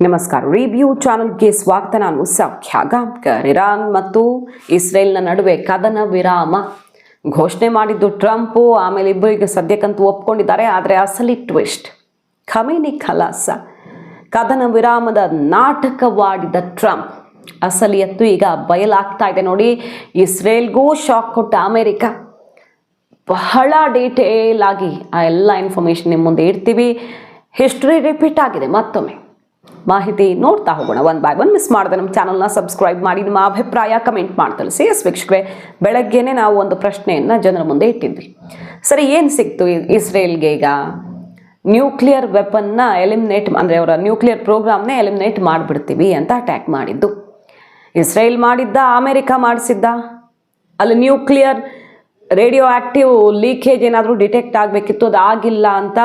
ನಮಸ್ಕಾರ. ರಿವ್ಯೂ ಚಾನಲ್ಗೆ ಸ್ವಾಗತ. ನಾನು ಸೌಖ್ಯ ಗಾಂವ್ಕರ್ ಇರಾನ್ ಮತ್ತು ಇಸ್ರೇಲ್ನ ನಡುವೆ ಕದನ ವಿರಾಮ ಘೋಷಣೆ ಮಾಡಿದ್ದು ಟ್ರಂಪು. ಆಮೇಲೆ ಇಬ್ಬರಿಗೆ ಸದ್ಯಕ್ಕಂತೂ ಒಪ್ಕೊಂಡಿದ್ದಾರೆ, ಆದರೆ ಅಸಲಿ ಟ್ವಿಸ್ಟ್. ಖಮೇನಿ ಖಲಾಸ. ಕದನ ವಿರಾಮದ ನಾಟಕವಾಡಿದ ಟ್ರಂಪ್. ಅಸಲಿಯತ್ತು ಈಗ ಬಯಲಾಗ್ತಾ ಇದೆ ನೋಡಿ. ಇಸ್ರೇಲ್ಗೂ ಶಾಕ್ ಕೊಟ್ಟ ಅಮೆರಿಕ. ಬಹಳ ಡೀಟೇಲ್ ಆಗಿ ಆ ಎಲ್ಲ ಇನ್ಫಾರ್ಮೇಷನ್ ನಿಮ್ಮ ಮುಂದೆ ಇಡ್ತೀವಿ. ಹಿಸ್ಟ್ರಿ ರಿಪೀಟ್ ಆಗಿದೆ ಮತ್ತೊಮ್ಮೆ. ಮಾಹಿತಿ ನೋಡ್ತಾ ಹೋಗೋಣ. ಒನ್ ಬೈ ಒನ್ ಮಿಸ್ ಮಾಡಿದೆ ನಮ್ಮ ಚಾನಲ್ನ ಸಬ್ಸ್ಕ್ರೈಬ್ ಮಾಡಿ, ನಿಮ್ಮ ಅಭಿಪ್ರಾಯ ಕಮೆಂಟ್ ಮಾಡಿ ತಿಳಿಸಿ. ಎಸ್ ವೀಕ್ಷಕರೇ, ಬೆಳಗ್ಗೆನೆ ನಾವು ಒಂದು ಪ್ರಶ್ನೆಯನ್ನು ಜನರ ಮುಂದೆ ಇಟ್ಟಿದ್ವಿ. ಸರಿ, ಏನು ಸಿಕ್ತು ಇಸ್ರೇಲ್ಗೆ ಈಗ? ನ್ಯೂಕ್ಲಿಯರ್ ವೆಪನ್ನ ಎಲಿಮಿನೇಟ್ ಅಂದರೆ ಅವರ ನ್ಯೂಕ್ಲಿಯರ್ ಪ್ರೋಗ್ರಾಮ್ನೇ ಎಲಿಮಿನೇಟ್ ಮಾಡಿಬಿಡ್ತೀವಿ ಅಂತ ಅಟ್ಯಾಕ್ ಮಾಡಿದ್ದು. ಇಸ್ರೇಲ್ ಮಾಡಿದ್ದ, ಅಮೆರಿಕ ಮಾಡಿಸಿದ್ದ? ಅಲ್ಲಿ ನ್ಯೂಕ್ಲಿಯರ್ ರೇಡಿಯೋ ಆಕ್ಟಿವ್ ಲೀಕೇಜ್ ಏನಾದರೂ ಡಿಟೆಕ್ಟ್ ಆಗಬೇಕಿತ್ತು ಅದು ಆಗಿಲ್ಲ ಅಂತ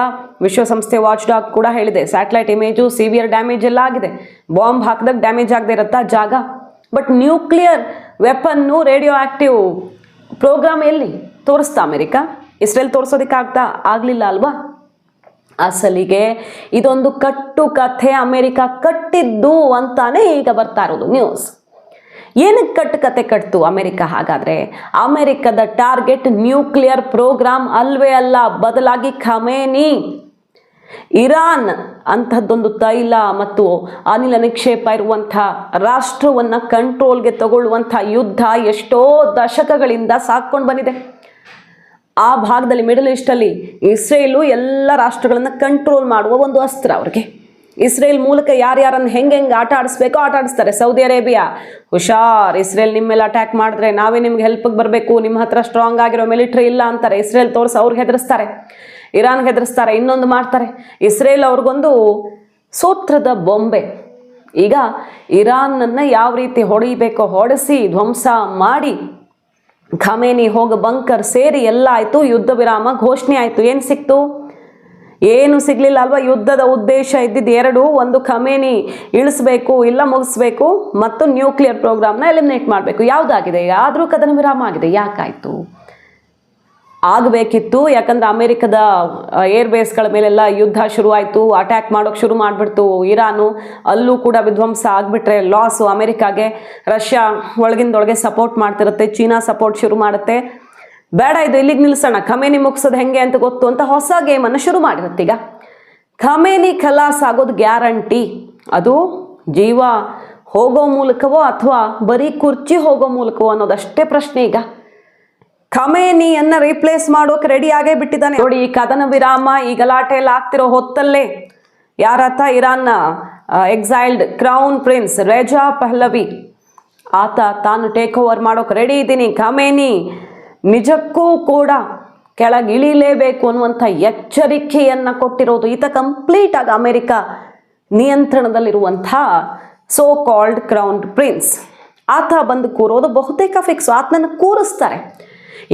ವಿಶ್ವಸಂಸ್ಥೆ ವಾಚ್ ಡಾಗ್ ಕೂಡ ಹೇಳಿದೆ, ಸ್ಯಾಟಲೈಟ್ ಇಮೇಜು ಸಿವಿಯರ್ ಡ್ಯಾಮೇಜ್ ಎಲ್ಲ ಆಗಿದೆ, ಬಾಂಬ್ ಹಾಕಿದಾಗ ಡ್ಯಾಮೇಜ್ ಆಗದೆ ಇರುತ್ತಾ ಜಾಗ? But nuclear weapon radioactive program ಎಲ್ಲಿ ತೋರಿಸ್ತಾ ಅಮೆರಿಕಾ? ಇಸ್ರೇಲ್ ತೋರಿಸೋದಿಕ್ಕೆ ಆಗ್ತಾ ಆಗಲಿಲ್ಲ ಅಲ್ವಾ? ಅಸಲಿಗೆ ಇದೊಂದು ಕಟ್ಟು ಕಥೆ ಅಮೆರಿಕ ಕಟ್ಟಿದ್ದು ಅಂತಾನೆ ಈಗ ಬರ್ತಾ ಇರೋದು ನ್ಯೂಸ್ ಏನಕ್ಕೆ ಕಟ್ಟು ಕತೆ ಕಟ್ತು ಅಮೆರಿಕ ಹಾಗಾದ್ರೆ? ಅಮೆರಿಕದ ಟಾರ್ಗೆಟ್ ನ್ಯೂಕ್ಲಿಯರ್ ಪ್ರೋಗ್ರಾಮ್ ಅಲ್ವೇ ಅಲ್ಲ, ಬದಲಾಗಿ ಖಮೇನಿ. ಇರಾನ್ ಅಂಥದ್ದೊಂದು ತೈಲ ಮತ್ತು ಅನಿಲ ನಿಕ್ಷೇಪ ಇರುವಂಥ ರಾಷ್ಟ್ರವನ್ನು ಕಂಟ್ರೋಲ್ಗೆ ತಗೊಳ್ಳುವಂಥ ಯುದ್ಧ ಎಷ್ಟೋ ದಶಕಗಳಿಂದ ಸಾಕ್ಕೊಂಡು ಬಂದಿದೆ. ಆ ಭಾಗದಲ್ಲಿ ಮಿಡಲ್ ಈಸ್ಟಲ್ಲಿ ಇಸ್ರೇಲು ಎಲ್ಲ ರಾಷ್ಟ್ರಗಳನ್ನು ಕಂಟ್ರೋಲ್ ಮಾಡುವ ಒಂದು ಅಸ್ತ್ರ ಅವ್ರಿಗೆ. ಇಸ್ರೇಲ್ ಮೂಲಕ ಯಾರ್ಯಾರನ್ನು ಹೆಂಗೆ ಹೆಂಗೆ ಆಟ ಆಡಿಸ್ಬೇಕೋ ಆಟ ಆಡಿಸ್ತಾರೆ. ಸೌದಿ ಅರೇಬಿಯಾ, ಹುಷಾರ್, ಇಸ್ರೇಲ್ ನಿಮ್ಮ ಮೇಲೆ ಅಟ್ಯಾಕ್ ಮಾಡಿದ್ರೆ ನಾವೇ ನಿಮ್ಗೆ ಹೆಲ್ಪಿಗೆ ಬರಬೇಕು, ನಿಮ್ಮ ಹತ್ರ ಸ್ಟ್ರಾಂಗ್ ಆಗಿರೋ ಮಿಲಿಟ್ರಿ ಇಲ್ಲ ಅಂತಾರೆ. ಇಸ್ರೇಲ್ ತೋರಿಸಿ, ಅವ್ರಿಗೆ ಹೆದರಿಸ್ತಾರೆ. ಇರಾನ್ಗೆ ಹೆದರಿಸ್ತಾರೆ ಇನ್ನೊಂದು ಮಾಡ್ತಾರೆ. ಇಸ್ರೇಲ್ ಅವ್ರಿಗೊಂದು ಸೂತ್ರದ ಬೊಂಬೆ. ಈಗ ಇರಾನನ್ನು ಯಾವ ರೀತಿ ಹೊಡಿಬೇಕೋ ಹೊಡೆಸಿ ಧ್ವಂಸ ಮಾಡಿ ಖಮೇನಿ ಹೋಗ ಬಂಕರ್ ಸೇರಿ ಎಲ್ಲ ಆಯಿತು, ಯುದ್ಧ ವಿರಾಮ ಘೋಷಣೆ ಆಯಿತು. ಏನು ಸಿಕ್ತು? ಏನು ಸಿಗಲಿಲ್ಲ ಅಲ್ವಾ? ಯುದ್ಧದ ಉದ್ದೇಶ ಇದ್ದಿದ್ದು ಎರಡು, ಒಂದು ಖಮೇನಿ ಇಳಿಸ್ಬೇಕು, ಇಲ್ಲ ಮುಗಿಸ್ಬೇಕು, ಮತ್ತು ನ್ಯೂಕ್ಲಿಯರ್ ಪ್ರೋಗ್ರಾಮ್ನ ಎಲಿಮಿನೇಟ್ ಮಾಡಬೇಕು. ಯಾವುದಾಗಿದೆ? ಆದರೂ ಕದನ ವಿರಾಮ ಆಗಿದೆ. ಯಾಕಾಯಿತು? ಆಗಬೇಕಿತ್ತು. ಯಾಕಂದ್ರೆ ಅಮೆರಿಕದ ಏರ್ ಬೇಸ್ಗಳ ಮೇಲೆಲ್ಲ ಯುದ್ಧ ಶುರುವಾಯಿತು ಅಟ್ಯಾಕ್ ಮಾಡೋಕೆ ಶುರು ಮಾಡಿಬಿಡ್ತು ಇರಾನು. ಅಲ್ಲೂ ಕೂಡ ವಿಧ್ವಂಸ ಆಗಿಬಿಟ್ರೆ ಲಾಸು ಅಮೆರಿಕಾಗೆ. ರಷ್ಯಾ ಒಳಗಿಂದೊಳಗೆ ಸಪೋರ್ಟ್ ಮಾಡ್ತಿರುತ್ತೆ, ಚೀನಾ ಸಪೋರ್ಟ್ ಶುರು ಮಾಡುತ್ತೆ. ಬೇಡ ಇದು ಇಲ್ಲಿಗೆ ನಿಲ್ಲಿಸೋಣ ಖಮೇನಿ ಮುಗಿಸೋದು ಹೆಂಗೆ ಅಂತ ಗೊತ್ತು ಅಂತ ಹೊಸ ಗೇಮನ್ನು ಶುರು ಮಾಡಿರುತ್ತೆ ಈಗ. ಖಮೇನಿ ಖಲಾಸ್ ಆಗೋದು ಗ್ಯಾರಂಟಿ. ಅದು ಜೀವ ಹೋಗೋ ಮೂಲಕವೋ ಅಥವಾ ಬರೀ ಕುರ್ಚಿ ಹೋಗೋ ಮೂಲಕವೋ ಅನ್ನೋದಷ್ಟೇ ಪ್ರಶ್ನೆ ಈಗ. ಖಮೇನಿಯನ್ನ ರೀಪ್ಲೇಸ್ ಮಾಡೋಕೆ ರೆಡಿ ಆಗೇ ಬಿಟ್ಟಿದ್ದಾನೆ. ನೋಡಿ, ಈ ಕದನ ವಿರಾಮ, ಈ ಗಲಾಟೆಯಲ್ಲಿ ಆಗ್ತಿರೋ ಹೊತ್ತಲ್ಲೇ ಯಾರತ್ತ ಇರಾನ್ನ ಎಕ್ಸೈಲ್ಡ್ ಕ್ರೌನ್ ಪ್ರಿನ್ಸ್ ರೆಜಾ ಪಹ್ಲವಿ, ಆತ ತಾನು ಟೇಕ್ ಓವರ್ ಮಾಡೋಕೆ ರೆಡಿ ಇದ್ದೀನಿ. ಖಮೇನಿ, ನಿಜಕ್ಕೂ ಕೂಡ ಕೆಳಗೆ ಇಳಿಲೇಬೇಕು ಅನ್ನುವಂಥ ಎಚ್ಚರಿಕೆಯನ್ನು ಕೊಟ್ಟಿರೋದು ಈತ ಕಂಪ್ಲೀಟ್ ಆಗಿ ಅಮೆರಿಕ ನಿಯಂತ್ರಣದಲ್ಲಿರುವಂಥ ಸೋ ಕಾಲ್ಡ್ ಕ್ರೌನ್ ಪ್ರಿನ್ಸ್ ಆತ ಬಂದು ಕೂರೋದು ಬಹುತೇಕ ಫಿಕ್ಸ್ ಆತನನ್ನು ಕೂರಿಸ್ತಾರೆ.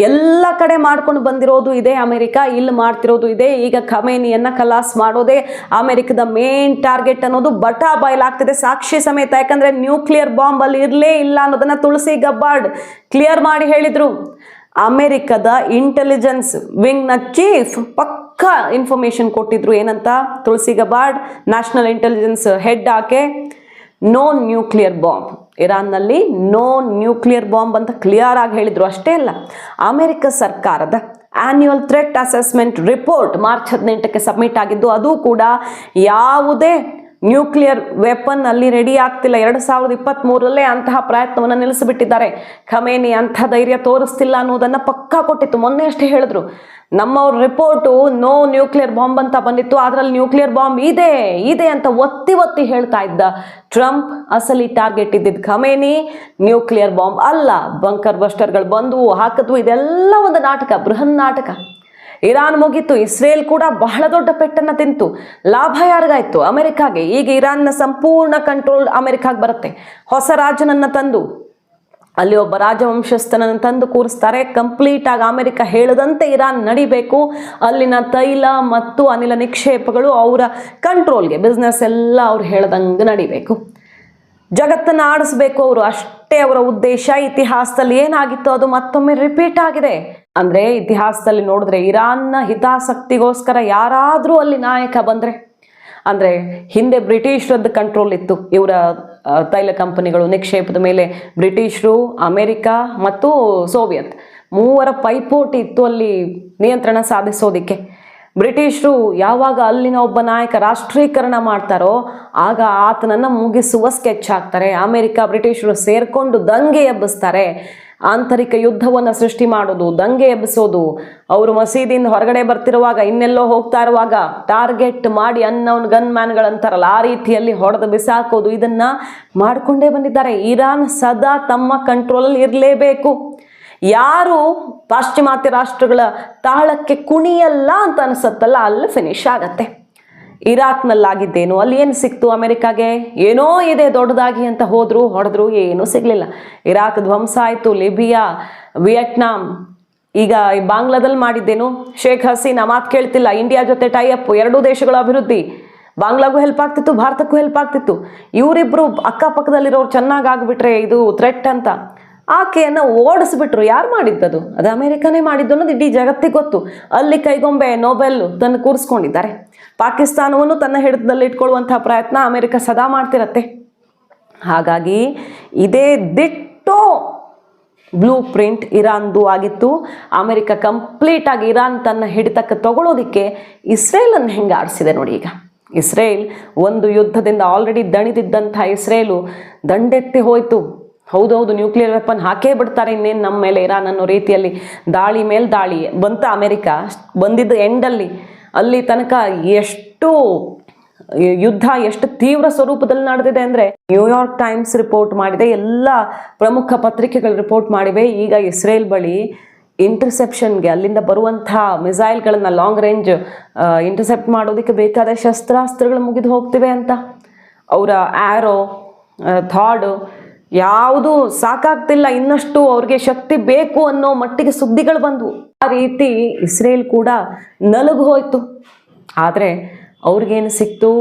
ಎಲ್ಲ ಕಡೆ ಮಾಡ್ಕೊಂಡು ಬಂದಿರೋದು ಇದೆ ಅಮೆರಿಕ, ಇಲ್ಲಿ ಮಾಡ್ತಿರೋದು ಇದೆ. ಈಗ ಖಮೇನಿಯನ್ನ ಕಲಾಸ್ ಮಾಡೋದೇ ಅಮೆರಿಕದ ಮೇನ್ ಟಾರ್ಗೆಟ್ ಅನ್ನೋದು ಬಟಾ ಬಯಲಾಗ್ತಿದೆ ಸಾಕ್ಷಿ ಸಮೇತ. ಯಾಕಂದ್ರೆ ನ್ಯೂಕ್ಲಿಯರ್ ಬಾಂಬ್ ಅಲ್ಲಿ ಇರಲೇ ಇಲ್ಲ ಅನ್ನೋದನ್ನ ತುಳಸಿ ಗಬ್ಬಾರ್ಡ್ ಕ್ಲಿಯರ್ ಮಾಡಿ ಹೇಳಿದ್ರು. ಅಮೆರಿಕದ ಇಂಟೆಲಿಜೆನ್ಸ್ ವಿಂಗ್ನ ಚೀಫ್ ಪಕ್ಕಾ ಇನ್ಫಾರ್ಮೇಶನ್ ಕೊಟ್ಟಿದ್ರು. ಏನಂತ? Tulsi Gabbard national intelligence head ಆಕೆ. ನೋ ನ್ಯೂಕ್ಲಿಯರ್ ಬಾಂಬ್ ಇರಾನ್ನಲ್ಲಿ ನೋ ನ್ಯೂಕ್ಲಿಯರ್ ಬಾಂಬ್ ಅಂತ ಕ್ಲಿಯರ್ ಆಗಿ ಹೇಳಿದ್ರು. ಅಷ್ಟೇ ಅಲ್ಲ, ಅಮೆರಿಕ ಸರ್ಕಾರದ annual threat assessment report March ಹದಿನೆಂಟಕ್ಕೆ submit ಆಗಿದ್ದು, ಅದು ಕೂಡ ಯಾವುದೇ ನ್ಯೂಕ್ಲಿಯರ್ ವೆಪನ್ ಅಲ್ಲಿ ರೆಡಿ ಆಗ್ತಿಲ್ಲ. ಎರಡು ಸಾವಿರದ ಇಪ್ಪತ್ತ್ಮೂರರಲ್ಲೇ ಅಂತಹ ಪ್ರಯತ್ನವನ್ನು ನಿಲ್ಲಿಸಿಬಿಟ್ಟಿದ್ದಾರೆ. ಖಮೇನಿ ಅಂಥ ಧೈರ್ಯ ತೋರಿಸ್ತಿಲ್ಲ ಅನ್ನೋದನ್ನು ಪಕ್ಕಾ ಕೊಟ್ಟಿತ್ತು. ಮೊನ್ನೆ ಅಷ್ಟೇ ಹೇಳಿದ್ರು. ನಮ್ಮವ್ರ ರಿಪೋರ್ಟು ನೋ ನ್ಯೂಕ್ಲಿಯರ್ ಬಾಂಬ್ ಅಂತ ಬಂದಿತ್ತು. ಅದರಲ್ಲಿ ನ್ಯೂಕ್ಲಿಯರ್ ಬಾಂಬ್ ಇದೆ ಇದೆ ಅಂತ ಒತ್ತಿ ಒತ್ತಿ ಹೇಳ್ತಾ ಇದ್ದ ಟ್ರಂಪ್ ಅಸಲಿ ಟಾರ್ಗೆಟ್ ಇದ್ದಿದ್ದು ಖಮೇನಿ ನ್ಯೂಕ್ಲಿಯರ್ ಬಾಂಬ್ ಅಲ್ಲ. ಬಂಕರ್ ಬಸ್ಟರ್ಗಳು ಬಂದವು, ಹಾಕಿದ್ವು, ಇದೆಲ್ಲ ಒಂದು ನಾಟಕ, ಬೃಹನ್ ನಾಟಕ. ಇರಾನ್ ಮುಗಿತು, ಇಸ್ರೇಲ್ ಕೂಡ ಬಹಳ ದೊಡ್ಡ ಪೆಟ್ಟನ್ನ ತಿಂತು. ಲಾಭ ಯಾರಿಗಾಯ್ತು ಅಮೆರಿಕಾಗೆ ಈಗ ಇರಾನ್ನ ಸಂಪೂರ್ಣ ಕಂಟ್ರೋಲ್ ಅಮೆರಿಕಾಗೆ ಬರುತ್ತೆ. ಹೊಸ ರಾಜನನ್ನ ತಂದು, ಅಲ್ಲಿ ಒಬ್ಬ ರಾಜವಂಶಸ್ಥನನ್ನು ತಂದು ಕೂರಿಸ್ತಾರೆ. ಕಂಪ್ಲೀಟ್ ಆಗಿ ಅಮೆರಿಕ ಹೇಳದಂತೆ ಇರಾನ್ ನಡಿಬೇಕು. ಅಲ್ಲಿನ ತೈಲ ಮತ್ತು ಅನಿಲ ನಿಕ್ಷೇಪಗಳು ಅವರ ಕಂಟ್ರೋಲ್ಗೆ ಬಿಸ್ನೆಸ್ ಎಲ್ಲ ಅವ್ರು ಹೇಳ್ದಂಗೆ ನಡಿಬೇಕು. ಜಗತ್ತನ್ನು ಆಡಿಸ್ಬೇಕು ಅವರು. ಅಷ್ಟೇ ಅವರ ಉದ್ದೇಶ. ಇತಿಹಾಸದಲ್ಲಿ ಏನಾಗಿತ್ತು ಅದು ಮತ್ತೊಮ್ಮೆ ರಿಪೀಟ್ ಆಗಿದೆ. ಅಂದ್ರೆ ಇತಿಹಾಸದಲ್ಲಿ ನೋಡಿದ್ರೆ ಇರಾನ್ನ ಹಿತಾಸಕ್ತಿಗೋಸ್ಕರ ಯಾರಾದರೂ ಅಲ್ಲಿ ನಾಯಕ ಬಂದ್ರೆ. ಅಂದರೆ ಹಿಂದೆ ಬ್ರಿಟಿಷರದ್ದು ಕಂಟ್ರೋಲ್ ಇತ್ತು. ಇವರ ತೈಲ ಕಂಪನಿಗಳು ನಿಕ್ಷೇಪದ ಮೇಲೆ ಬ್ರಿಟಿಷರು, ಅಮೇರಿಕಾ ಮತ್ತು ಸೋವಿಯತ್. ಮೂವರ ಪೈಪೋಟಿ ಇತ್ತು ಅಲ್ಲಿ ನಿಯಂತ್ರಣ ಸಾಧಿಸೋದಿಕ್ಕೆ. ಬ್ರಿಟಿಷರು ಯಾವಾಗ ಅಲ್ಲಿನ ಒಬ್ಬ ನಾಯಕ ರಾಷ್ಟ್ರೀಕರಣ ಮಾಡ್ತಾರೋ, ಆಗ ಆತನನ್ನು ಮುಗಿಸುವ ಸ್ಕೆಚ್ ಹಾಕ್ತಾರೆ. ಅಮೇರಿಕಾ, ಬ್ರಿಟಿಷರು ಸೇರ್ಕೊಂಡು ದಂಗೆ ಎಬ್ಬಿಸ್ತಾರೆ. ಆಂತರಿಕ ಯುದ್ಧವನ್ನು ಸೃಷ್ಟಿ ಮಾಡೋದು, ದಂಗೆ ಎಬ್ಬಿಸೋದು. ಅವರು ಮಸೀದಿಯಿಂದ ಹೊರಗಡೆ ಬರ್ತಿರುವಾಗ ಇನ್ನೆಲ್ಲೋ ಹೋಗ್ತಾ ಇರುವಾಗ ಟಾರ್ಗೆಟ್ ಮಾಡಿ ಅನ್ನೋನ್ ಗನ್ ಮ್ಯಾನ್ಗಳಂತಾರಲ್ಲ ಆ ರೀತಿಯಲ್ಲಿ ಹೊಡೆದು ಬಿಸಾಕೋದು. ಇದನ್ನ ಮಾಡಿಕೊಂಡೇ ಬಂದಿದ್ದಾರೆ. ಇರಾನ್ ಸದಾ ತಮ್ಮ ಕಂಟ್ರೋಲಲ್ಲಿ ಇರಲೇಬೇಕು. ಯಾರು ಪಾಶ್ಚಿಮಾತ್ಯ ರಾಷ್ಟ್ರಗಳ ತಾಳಕ್ಕೆ ಕುಣಿಯಲ್ಲ ಅಂತ ಅನಿಸುತ್ತಲ್ಲ, ಅಲ್ಲಿ ಫಿನಿಶ್ ಆಗತ್ತೆ. ಇರಾಕ್ನಲ್ಲಾಗಿದ್ದೇನು? ಅಲ್ಲಿ ಏನು ಸಿಕ್ತು ಅಮೆರಿಕಾಗೆ? ಏನೋ ಇದೆ ದೊಡ್ಡದಾಗಿ ಅಂತ ಹೋದ್ರು, ಹೊಡೆದ್ರು, ಏನೂ ಸಿಗಲಿಲ್ಲ. ಇರಾಕ್ ಧ್ವಂಸ ಆಯಿತು, ಲಿಬಿಯಾ, ವಿಯೆಟ್ನಾಂ. ಈಗ ಬಾಂಗ್ಲಾದಲ್ಲಿ ಮಾಡಿದ್ದೇನು? ಶೇಖ್ ಹಸೀನಾ ಮಾತು ಕೇಳ್ತಿಲ್ಲ. ಇಂಡಿಯಾ ಜೊತೆ ಟೈ ಅಪ್ ಎರಡೂ ದೇಶಗಳ ಅಭಿವೃದ್ಧಿ. ಬಾಂಗ್ಲಾಗೂ ಹೆಲ್ಪ್ ಆಗ್ತಿತ್ತು, ಭಾರತಕ್ಕೂ ಹೆಲ್ಪ್ ಆಗ್ತಿತ್ತು. ಇವರಿಬ್ರು ಅಕ್ಕಪಕ್ಕದಲ್ಲಿರೋರು ಚೆನ್ನಾಗಿ ಆಗಿಬಿಟ್ರೆ ಇದು ಥ್ರೆಟ್ ಅಂತ. ಆಕೆಯನ್ನು ಓಡಿಸ್ಬಿಟ್ರು. ಯಾರು ಮಾಡಿದ್ದದು? ಅದು ಅಮೆರಿಕನೇ ಮಾಡಿದ್ದು ಅನ್ನೋದು ಇಡೀ ಜಗತ್ತಿಗೆ ಗೊತ್ತು. ಅಲ್ಲಿ ಕೈಗೊಂಬೆ, ನೊಬೆಲ್ ತನ್ನ ಕೂರಿಸ್ಕೊಂಡಿದ್ದಾರೆ. ಪಾಕಿಸ್ತಾನವನ್ನು ತನ್ನ ಹಿಡಿತದಲ್ಲಿ ಇಟ್ಕೊಳ್ಳುವಂತಹ ಪ್ರಯತ್ನ ಅಮೆರಿಕ ಸದಾ ಮಾಡ್ತಿರತ್ತೆ. ಹಾಗಾಗಿ ಇದೇ ದಿಟ್ಟೋ ಬ್ಲೂ ಪ್ರಿಂಟ್ ಇರಾನ್ದು ಆಗಿತ್ತು. ಅಮೆರಿಕ ಕಂಪ್ಲೀಟ್ ಆಗಿ ಇರಾನ್ ತನ್ನ ಹಿಡಿತಕ್ಕೆ ತಗೊಳ್ಳೋದಿಕ್ಕೆ ಇಸ್ರೇಲನ್ನು ಹೆಂಗೆ ಆಡಿಸಿದೆ ನೋಡಿ ಈಗ. ಇಸ್ರೇಲ್ ಒಂದು ಯುದ್ಧದಿಂದ ಆಲ್ರೆಡಿ ದಣಿದಿದ್ದಂಥ ಇಸ್ರೇಲು ದಂಡೆತ್ತಿ ಹೋಯ್ತು. ಹೌದೌದು ನ್ಯೂಕ್ಲಿಯರ್ ವೆಪನ್ ಹಾಕೇ ಬಿಡ್ತಾರೆ ಇನ್ನೇನು ನಮ್ಮ ಮೇಲೆ ಇರಾನ್ ಅನ್ನೋ ರೀತಿಯಲ್ಲಿ. ದಾಳಿ ಮೇಲೆ ದಾಳಿ. ಬಂತ ಅಮೆರಿಕ, ಬಂದಿದ್ದ ಎಂಡಲ್ಲಿ ಅಲ್ಲಿ ತನಕ ಎಷ್ಟು ಯುದ್ಧ, ಎಷ್ಟು ತೀವ್ರ ಸ್ವರೂಪದಲ್ಲಿ ನಡೆದಿದೆ ಅಂದರೆ ನ್ಯೂಯಾರ್ಕ್ ಟೈಮ್ಸ್ ರಿಪೋರ್ಟ್ ಮಾಡಿದೆ, ಎಲ್ಲ ಪ್ರಮುಖ ಪತ್ರಿಕೆಗಳು ರಿಪೋರ್ಟ್ ಮಾಡಿವೆ. ಈಗ ಇಸ್ರೇಲ್ ಬಳಿ ಇಂಟರ್ಸೆಪ್ಷನ್ಗೆ ಅಲ್ಲಿಂದ ಬರುವಂಥ ಮಿಸೈಲ್ಗಳನ್ನು ಲಾಂಗ್ ರೇಂಜ್ ಇಂಟರ್ಸೆಪ್ಟ್ ಮಾಡೋದಕ್ಕೆ ಬೇಕಾದ ಶಸ್ತ್ರಾಸ್ತ್ರಗಳು ಮುಗಿದು ಹೋಗ್ತಿವೆ ಅಂತ. ಅವರ ಆ್ಯರೋ ಥಾಡು ಯಾವುದು ಸಾಕಾಗ್ತಿಲ್ಲ, ಇನ್ನಷ್ಟು ಅವ್ರಿಗೆ ಶಕ್ತಿ ಬೇಕು ಅನ್ನೋ ಮಟ್ಟಿಗೆ ಸುದ್ದಿಗಳು ಬಂದವು. ಆ ರೀತಿ ಇಸ್ರೇಲ್ ಕೂಡ ನಲುಗು ಹೋಯ್ತು. ಆದರೆ ಅವ್ರಿಗೇನು ಸಿಕ್ತು?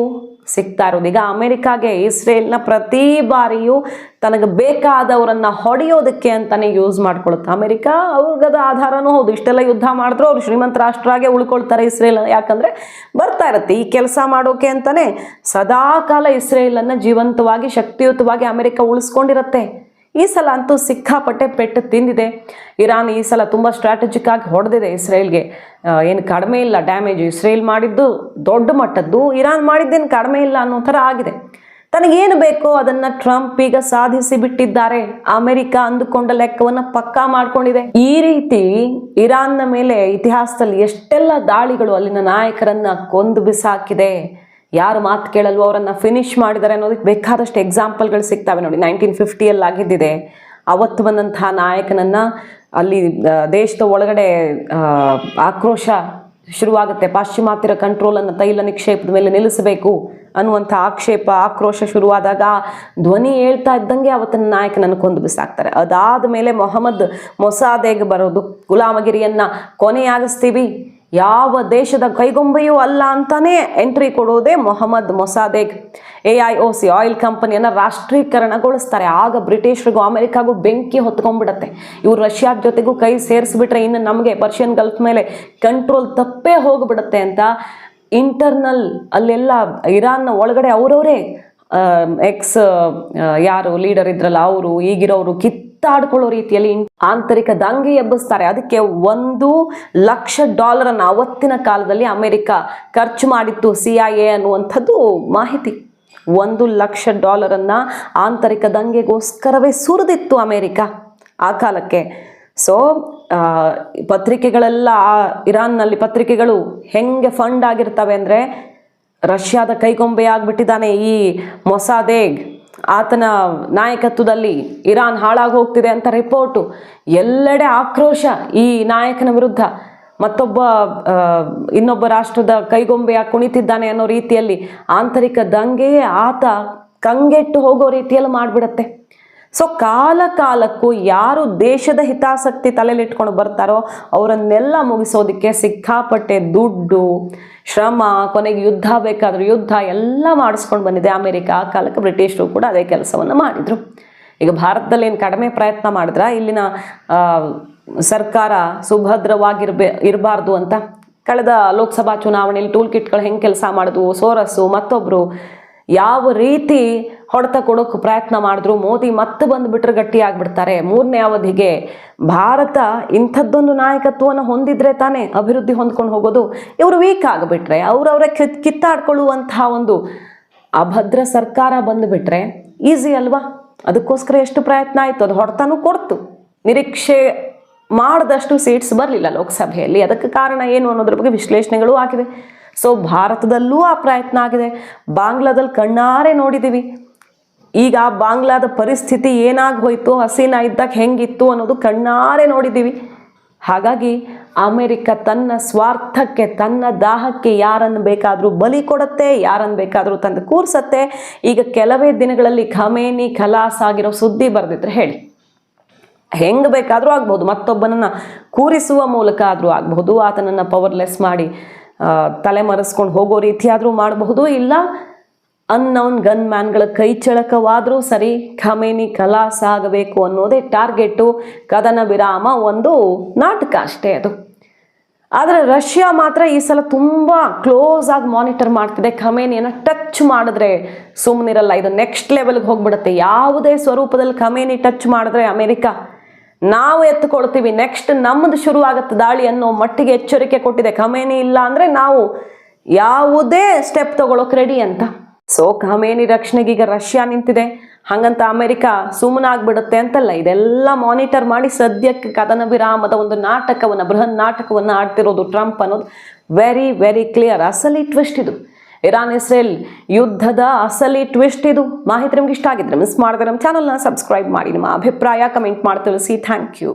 ಸಿಗ್ತಾ ಇರೋದು ಈಗ ಅಮೆರಿಕಾಗೆ ಇಸ್ರೇಲ್ನ ಪ್ರತಿ ಬಾರಿಯೂ ತನಗೆ ಬೇಕಾದವರನ್ನ ಹೊಡೆಯೋದಕ್ಕೆ ಅಂತಾನೆ ಯೂಸ್ ಮಾಡ್ಕೊಳುತ್ತೆ. ಅಮೆರಿಕಾ ಅವ್ರಿಗದ ಆಧಾರನೂ ಹೌದು. ಇಷ್ಟೆಲ್ಲ ಯುದ್ಧ ಮಾಡಿದ್ರು ಅವ್ರು ಶ್ರೀಮಂತ ರಾಷ್ಟ್ರಾಗೆ ಉಳ್ಕೊಳ್ತಾರೆ ಇಸ್ರೇಲ್ ಯಾಕಂದ್ರೆ ಬರ್ತಾ ಇರತ್ತೆ. ಈ ಕೆಲಸ ಮಾಡೋಕೆ ಅಂತಾನೆ ಸದಾಕಾಲ ಇಸ್ರೇಲನ್ನು ಜೀವಂತವಾಗಿ, ಶಕ್ತಿಯುತವಾಗಿ ಅಮೆರಿಕ ಉಳಿಸ್ಕೊಂಡಿರತ್ತೆ. ಈ ಸಲ ಅಂತೂ ಸಿಕ್ಕಾಪಟ್ಟೆ ಪೆಟ್ಟು ತಿಂದಿದೆ. ಇರಾನ್ ಈ ಸಲ ತುಂಬ ಸ್ಟ್ರಾಟಜಿಕ್ ಆಗಿ ಹೊಡೆದಿದೆ ಇಸ್ರೇಲ್ಗೆ. ಏನು ಕಡಿಮೆ ಇಲ್ಲ ಡ್ಯಾಮೇಜ್ ಇಸ್ರೇಲ್ ಮಾಡಿದ್ದು, ದೊಡ್ಡ ಮಟ್ಟದ್ದು, ಇರಾನ್ ಮಾಡಿದ್ದೇನು ಕಡಿಮೆ ಇಲ್ಲ ಅನ್ನೋ ಥರ ಆಗಿದೆ. ತನಗೇನು ಬೇಕೋ ಅದನ್ನ ಟ್ರಂಪ್ ಈಗ ಸಾಧಿಸಿ ಬಿಟ್ಟಿದ್ದಾರೆ. ಅಮೆರಿಕ ಅಂದುಕೊಂಡ ಲೆಕ್ಕವನ್ನು ಪಕ್ಕಾ ಮಾಡ್ಕೊಂಡಿದೆ. ಈ ರೀತಿ ಇರಾನ್ನ ಮೇಲೆ ಇತಿಹಾಸದಲ್ಲಿ ಎಷ್ಟೆಲ್ಲ ದಾಳಿಗಳು ಅಲ್ಲಿನ ನಾಯಕರನ್ನ ಕೊಂದು ಬಿಸಾಕಿದೆ. ಯಾರು ಮಾತು ಕೇಳಲ್ವೋ ಅವರನ್ನು ಫಿನಿಶ್ ಮಾಡಿದ್ದಾರೆ ಅನ್ನೋದಕ್ಕೆ ಬೇಕಾದಷ್ಟು ಎಕ್ಸಾಂಪಲ್ಗಳು ಸಿಗ್ತವೆ ನೋಡಿ. ನೈನ್ಟೀನ್ ಫಿಫ್ಟಿಯಲ್ಲಿ ಆಗಿದ್ದಿದೆ ಅವತ್ತು ಬಂದಂತಹ ನಾಯಕನನ್ನು ಅಲ್ಲಿ ದೇಶದ ಒಳಗಡೆ ಆಕ್ರೋಶ ಶುರುವಾಗುತ್ತೆ. ಪಾಶ್ಚಿಮಾತ್ಯರ ಕಂಟ್ರೋಲನ್ನು ತೈಲ ನಿಕ್ಷೇಪದ ಮೇಲೆ ನಿಲ್ಲಿಸಬೇಕು ಅನ್ನುವಂಥ ಆಕ್ಷೇಪ, ಆಕ್ರೋಶ ಶುರುವಾದಾಗ ಧ್ವನಿ ಹೇಳ್ತಾ ಇದ್ದಂಗೆ ಅವತ್ತಿನ ನಾಯಕನನ್ನು ಕೊಂದು ಬಿಸಾಕ್ತಾರೆ. ಅದಾದ ಮೇಲೆ ಮೊಹಮ್ಮದ್ ಮೊಸಾದೆಗೆ ಬರೋದು. ಗುಲಾಮಗಿರಿಯನ್ನು ಕೊನೆಯಾಗಿಸ್ತೀವಿ. ಯಾವ ದೇಶದ ಕೈಗೊಂಬೆಯೂ ಅಲ್ಲ ಅಂತಾನೆ ಎಂಟ್ರಿ ಕೊಡೋದೇ Mohammad Mosaddegh. A I O C oil ಕಂಪನಿಯನ್ನು ರಾಷ್ಟ್ರೀಕರಣಗೊಳಿಸ್ತಾರೆ. ಆಗ ಬ್ರಿಟಿಷರಿಗೂ ಅಮೆರಿಕಾಗೂ ಬೆಂಕಿ ಹೊತ್ಕೊಂಡ್ಬಿಡತ್ತೆ. ಇವ್ರು ರಷ್ಯಾದ ಜೊತೆಗೂ ಕೈ ಸೇರಿಸ್ಬಿಟ್ರೆ ಇನ್ನು ನಮಗೆ ಪರ್ಷಿಯನ್ ಗಲ್ಫ್ ಮೇಲೆ ಕಂಟ್ರೋಲ್ ತಪ್ಪೇ ಹೋಗ್ಬಿಡತ್ತೆ ಅಂತ ಇಂಟರ್ನಲ್ ಅಲ್ಲೆಲ್ಲ ಇರಾನ್ನ ಒಳಗಡೆ ಅವರವರೇ ಎಕ್ಸ್ ಯಾರು ಲೀಡರ್ ಇದ್ರಲ್ಲ, ಅವರು, ಈಗಿರೋರು ಕಿತ್ತಾಡ್ಕೊಳ್ಳೋ ರೀತಿಯಲ್ಲಿ ಆಂತರಿಕ ದಂಗೆ ಎಬ್ಬಿಸ್ತಾರೆ. ಅದಕ್ಕೆ ಒಂದು ಲಕ್ಷ ಡಾಲರ್ ಅನ್ನು ಅವತ್ತಿನ ಕಾಲದಲ್ಲಿ ಅಮೆರಿಕ ಖರ್ಚು ಮಾಡಿತ್ತು ಸಿ ಐ ಎ ಅನ್ನುವಂಥದ್ದು ಮಾಹಿತಿ. ಒಂದು ಲಕ್ಷ ಡಾಲರನ್ನು ಆಂತರಿಕ ದಂಗೆಗೋಸ್ಕರವೇ ಸುರಿದಿತ್ತು ಅಮೆರಿಕ ಆ ಕಾಲಕ್ಕೆ. ಸೊ ಪತ್ರಿಕೆಗಳೆಲ್ಲ ಇರಾನ್ನಲ್ಲಿ ಪತ್ರಿಕೆಗಳು ಹೆಂಗೆ ಫಂಡ್ ಆಗಿರ್ತವೆ ಅಂದರೆ ರಷ್ಯಾದ ಕೈಗೊಂಬೆ ಆಗಿಬಿಟ್ಟಿದ್ದಾನೆ ಈ ಮೊಸಾದೇಗ್. ಆತನ ನಾಯಕತ್ವದಲ್ಲಿ ಇರಾನ್ ಹಾಳಾಗಿ ಹೋಗ್ತಿದೆ ಅಂತ ರಿಪೋರ್ಟು. ಎಲ್ಲೆಡೆ ಆಕ್ರೋಶ ಈ ನಾಯಕನ ವಿರುದ್ಧ. ಮತ್ತೊಬ್ಬ ಇನ್ನೊಬ್ಬ ರಾಷ್ಟ್ರದ ಕೈಗೊಂಬೆಯ ಕುಣಿತಿದ್ದಾನೆ ಅನ್ನೋ ರೀತಿಯಲ್ಲಿ ಆಂತರಿಕ ದಂಗೆಯೇ ಆತ ಕಂಗೆಟ್ಟು ಹೋಗೋ ರೀತಿಯಲ್ಲಿ ಮಾಡಿಬಿಡತ್ತೆ. ಸೊ ಕಾಲ ಕಾಲಕ್ಕೂ ಯಾರು ದೇಶದ ಹಿತಾಸಕ್ತಿ ತಲೆಲಿಟ್ಕೊಂಡು ಬರ್ತಾರೋ ಅವರನ್ನೆಲ್ಲ ಮುಗಿಸೋದಕ್ಕೆ ಸಿಕ್ಕಾಪಟ್ಟೆ ದುಡ್ಡು, ಶ್ರಮ, ಕೊನೆಗೆ ಯುದ್ಧ ಬೇಕಾದರೂ ಯುದ್ಧ ಎಲ್ಲ ಮಾಡಿಸ್ಕೊಂಡು ಬಂದಿದೆ. ಅಮೆರಿಕ ಆ ಕಾಲಕ್ಕೆ ಬ್ರಿಟಿಷರು ಕೂಡ ಅದೇ ಕೆಲಸವನ್ನು ಮಾಡಿದರು. ಈಗ ಭಾರತದಲ್ಲಿ ಏನು ಕಡಿಮೆ ಪ್ರಯತ್ನ ಮಾಡಿದ್ರೆ? ಇಲ್ಲಿನ ಸರ್ಕಾರ ಸುಭದ್ರವಾಗಿರ್ಬೇ, ಇರಬಾರ್ದು ಅಂತ. ಕಳೆದ ಲೋಕಸಭಾ ಚುನಾವಣೆಯಲ್ಲಿ ಟೂಲ್ ಕಿಟ್ಗಳು ಹೆಂಗೆ ಕೆಲಸ ಮಾಡಿದ್ವು? ಸೋರಸ್ಸು ಮತ್ತೊಬ್ಬರು ಯಾವ ರೀತಿ ಹೊಡೆತ ಕೊಡೋಕೆ ಪ್ರಯತ್ನ ಮಾಡಿದ್ರು, ಮೋದಿ ಮತ್ತೆ ಬಂದುಬಿಟ್ರೆ ಗಟ್ಟಿ ಆಗಿಬಿಡ್ತಾರೆ. ಮೂರನೇ ಅವಧಿಗೆ ಭಾರತ ಇಂಥದ್ದೊಂದು ನಾಯಕತ್ವವನ್ನು ಹೊಂದಿದ್ರೆ ತಾನೇ ಅಭಿವೃದ್ಧಿ ಹೊಂದ್ಕೊಂಡು ಹೋಗೋದು. ಇವರು ವೀಕ್ ಆಗಿಬಿಟ್ರೆ, ಅವರವರೇ ಕಿತ್, ಕಿತ್ತಾಡ್ಕೊಳ್ಳುವಂತಹ ಒಂದು ಅಭದ್ರ ಸರ್ಕಾರ ಬಂದುಬಿಟ್ರೆ ಈಸಿ ಅಲ್ವಾ? ಅದಕ್ಕೋಸ್ಕರ ಎಷ್ಟು ಪ್ರಯತ್ನ ಆಯಿತು, ಅದು ಹೊಡೆತನೂ ಕೊಡ್ತು. ನಿರೀಕ್ಷೆ ಮಾಡಿದಷ್ಟು ಸೀಟ್ಸ್ ಬರಲಿಲ್ಲ ಲೋಕಸಭೆಯಲ್ಲಿ. ಅದಕ್ಕೆ ಕಾರಣ ಏನು ಅನ್ನೋದ್ರ ಬಗ್ಗೆ ವಿಶ್ಲೇಷಣೆಗಳು ಆಗಿವೆ. ಸೊ ಭಾರತದಲ್ಲೂ ಆ ಪ್ರಯತ್ನ ಆಗಿದೆ. ಬಾಂಗ್ಲಾದಲ್ಲಿ ಕಣ್ಣಾರೆ ನೋಡಿದ್ದೀವಿ ಈಗ ಬಾಂಗ್ಲಾದ ಪರಿಸ್ಥಿತಿ ಏನಾಗಿ ಹೋಯಿತು, ಹಸೀನಾ ಇದ್ದಾಗ ಹೆಂಗಿತ್ತು ಅನ್ನೋದು ಕಣ್ಣಾರೆ ನೋಡಿದ್ದೀವಿ ಹಾಗಾಗಿ ಅಮೆರಿಕ ತನ್ನ ಸ್ವಾರ್ಥಕ್ಕೆ, ತನ್ನ ದಾಹಕ್ಕೆ ಯಾರನ್ನು ಬೇಕಾದರೂ ಬಲಿ ಕೊಡುತ್ತೆ, ಯಾರನ್ನು ಬೇಕಾದರೂ ತಂದು ಕೂರಿಸತ್ತೆ. ಈಗ ಕೆಲವೇ ದಿನಗಳಲ್ಲಿ ಖಮೇನಿ ಖಲಾಸ್ ಆಗಿರೋ ಸುದ್ದಿ ಬರೆದಿದ್ರೆ ಹೇಳಿ. ಹೆಂಗೆ ಬೇಕಾದರೂ ಆಗ್ಬೋದು. ಮತ್ತೊಬ್ಬನನ್ನು ಕೂರಿಸುವ ಮೂಲಕ ಆದರೂ ಆಗ್ಬೋದು. ಆತನನ್ನು ಪವರ್ಲೆಸ್ ಮಾಡಿ ತಲೆ ಮರೆಸ್ಕೊಂಡು ಹೋಗೋ ರೀತಿಯಾದರೂ ಮಾಡಬಹುದು. ಇಲ್ಲ ಅನ್ನೌನ್ ಗನ್ ಮ್ಯಾನ್ಗಳ ಕೈ ಚಳಕವಾದರೂ ಸರಿ ಖಮೇನಿ ಕಲಾ ಆಗಬೇಕು ಅನ್ನೋದೇ ಟಾರ್ಗೆಟ್ಟು ಕದನ ವಿರಾಮ ಒಂದು ನಾಟಕ ಅಷ್ಟೇ ಅದು. ಆದರೆ ರಷ್ಯಾ ಮಾತ್ರ ಈ ಸಲ ತುಂಬ ಕ್ಲೋಸ್ ಆಗಿ ಮಾನಿಟರ್ ಮಾಡ್ತಿದೆ. ಖಮೇನಿಯನ್ನು ಟಚ್ ಮಾಡಿದ್ರೆ ಸುಮ್ಮನಿರಲ್ಲ ಇದು ನೆಕ್ಸ್ಟ್ ಲೆವೆಲ್ಗೆ ಹೋಗ್ಬಿಡುತ್ತೆ. ಯಾವುದೇ ಸ್ವರೂಪದಲ್ಲಿ ಖಮೇನಿ ಟಚ್ ಮಾಡಿದ್ರೆ ಅಮೆರಿಕ ನಾವು ಎತ್ಕೊಳ್ತೀವಿ ನೆಕ್ಸ್ಟ್ ನಮ್ಮದು ಶುರು ಆಗುತ್ತೆ ದಾಳಿ ಅನ್ನೋ ಮಟ್ಟಿಗೆ ಎಚ್ಚರಿಕೆ ಕೊಟ್ಟಿದೆ. ಕಮೇನಿ ಇಲ್ಲ ಅಂದರೆ ನಾವು ಯಾವುದೇ ಸ್ಟೆಪ್ ತಗೊಳ್ಳೋಕೆ ರೆಡಿ ಅಂತ. ಸೊ ಕಮೇನಿ ರಕ್ಷಣೆಗೆ ಈಗ ರಷ್ಯಾ ನಿಂತಿದೆ. ಹಾಗಂತ ಅಮೆರಿಕ ಸುಮ್ಮನಾಗ್ಬಿಡುತ್ತೆ ಅಂತಲ್ಲ, ಇದೆಲ್ಲ ಮಾನಿಟರ್ ಮಾಡಿ ಸದ್ಯಕ್ಕೆ ಕದನ ವಿರಾಮದ ಒಂದು ನಾಟಕವನ್ನು, ಬೃಹನ್ ನಾಟಕವನ್ನು ಆಡ್ತಿರೋದು ಟ್ರಂಪ್ ಅನ್ನೋದು ವೆರಿ ವೆರಿ ಕ್ಲಿಯರ್ ಅಸಲಿ ಟ್ವಿಸ್ಟ್ ಇದು. ಇರಾನ್ ಇಸ್ರೇಲ್ ಯುದ್ಧದ ಅಸಲಿ ಟ್ವಿಸ್ಟ್ ಇದು. ಮಾಹಿತಿ ನಿಮ್ಗೆ ಇಷ್ಟ ಆಗಿದ್ರೆ ಮಿಸ್ ಮಾಡಿದ್ರೆ ನಮ್ಮ ಚಾನಲ್ನ ಸಬ್ಸ್ಕ್ರೈಬ್ ಮಾಡಿ. ನಿಮ್ಮ ಅಭಿಪ್ರಾಯ ಕಮೆಂಟ್ ಮಾಡಿ ತಿಳಿಸಿ. Thank you